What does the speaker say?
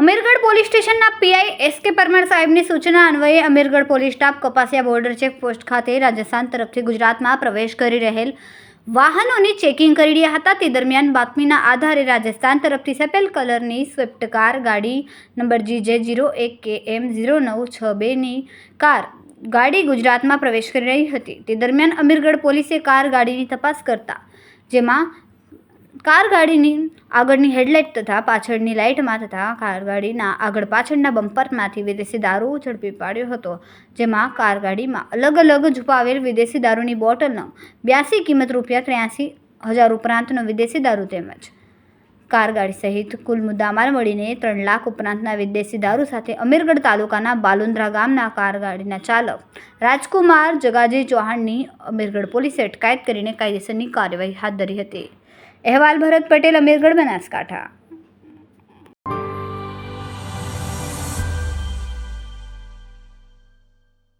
Amirgadh police સ્ટેશનના PI S K Parmar સાહેબની સૂચના અન્વયે Amirgadh police staff Kapasiya border checkpost ખાતે રાજસ્થાન તરફથી ગુજરાતમાં પ્રવેશ કરી રહેલ વાહનોની ચેકિંગ કરી રહ્યા હતા. તે દરમિયાન બાતમીના આધારે રાજસ્થાન તરફથી સેપેલ કલરની સ્વિફ્ટ કાર ગાડી નંબર જીજે જીરો એક કે એમ ઝીરો નવ છ બેની કાર ગાડી ગુજરાતમાં પ્રવેશ કરી રહી હતી. તે દરમિયાન અમીરગઢ પોલીસે કાર ગાડીની તપાસ કરતા, જેમાં કાર ગાડીની આગળની હેડલાઇટ તથા પાછળની લાઇટમાં તથા કારગાડીના આગળ પાછળના બમ્પરમાંથી વિદેશી દારૂ ઝડપી પાડ્યો હતો, જેમાં કારગાડીમાં અલગ અલગ છુપાવેલ વિદેશી દારૂની બોટલનો બ્યાસી કિંમત રૂપિયા ત્ર્યાસી હજાર ઉપરાંતનો વિદેશી દારૂ તેમજ કાર ગાડી સહિત કુલ મુદ્દામાલ મળીને ત્રણ લાખ ઉપરાંતના વિદેશી દારૂ સાથે અમીરગઢ તાલુકાના બાલુંદ્રા ગામના કારગાડીના ચાલક રાજકુમાર જગાજી ચૌહાણની અમીરગઢ પોલીસે અટકાયત કરીને કાયદેસરની કાર્યવાહી હાથ ધરી હતી. અહેવાલ ભરત પટેલ અમીરગઢ બનાસકાંઠા.